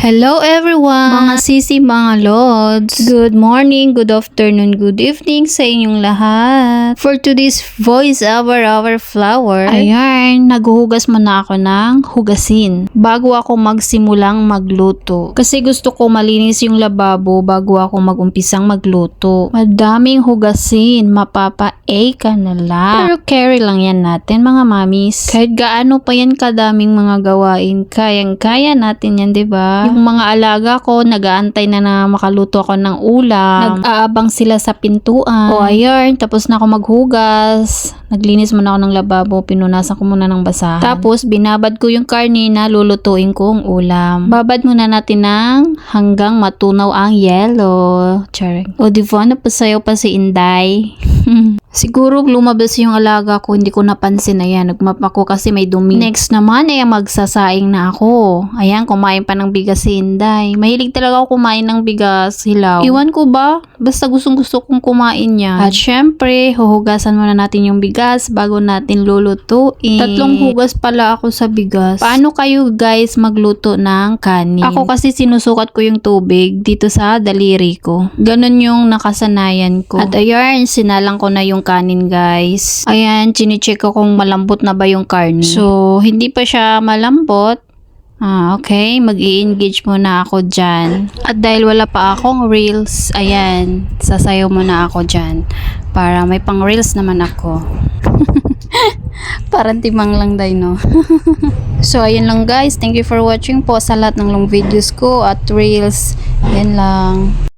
Hello everyone! Mga sisi, mga lods. Good morning, good afternoon, good evening sa inyong lahat. For today's voice over our flower. Ayan, naghuhugas muna ako ng hugasin bago ako magsimulang magluto. Kasi gusto ko malinis yung lababo bago ako magumpisang magluto. Madaming hugasin, mapapa-A ka na lang. Pero carry lang yan natin mga mamis. Kahit gaano pa yan kadaming mga gawain, kayang-kaya natin yan, 'di ba? Yung mga alaga ko, nag-aantay na na makaluto ako ng ulam. Nag-aabang sila sa pintuan. O ayun, tapos na ako maghugas. Naglinis muna ako ng lababo, pinunasan ko muna ng basahan. Tapos, binabad ko yung karne na lulutuin kong ulam. Babad muna natin ng hanggang matunaw ang yellow. Charing. O diba, napasayaw pa si Inday. Siguro lumabas yung alaga ko, hindi ko napansin na yan. Nagmap ako kasi may dumi. Next naman ay magsasaing na ako. Ayan, kumain pa ng bigas si Inday. Mahilig talaga ako kumain ng bigas, hilaw. Iwan ko ba? Basta gustong gusto kong kumain yan. At syempre, huhugasan muna natin yung bigas bago natin lulutuin. Tatlong hugas pala ako sa bigas. Paano kayo guys magluto ng kanin? Ako kasi sinusukat ko yung tubig dito sa daliri ko. Ganon yung nakasanayan ko. At ayan, sinalang ko na yung kanin guys. Ayan, chinecheck ko kung malambot na ba yung karne. So, hindi pa siya malambot. Ah, okay. mag engage muna ako dyan. At dahil wala pa akong reels, ayan, sasayaw muna ako dyan. Para may pang reels naman ako. Parang timang lang day, no? so, ayun lang guys. Thank you for watching po sa lahat ng long videos ko at reels. Yan lang.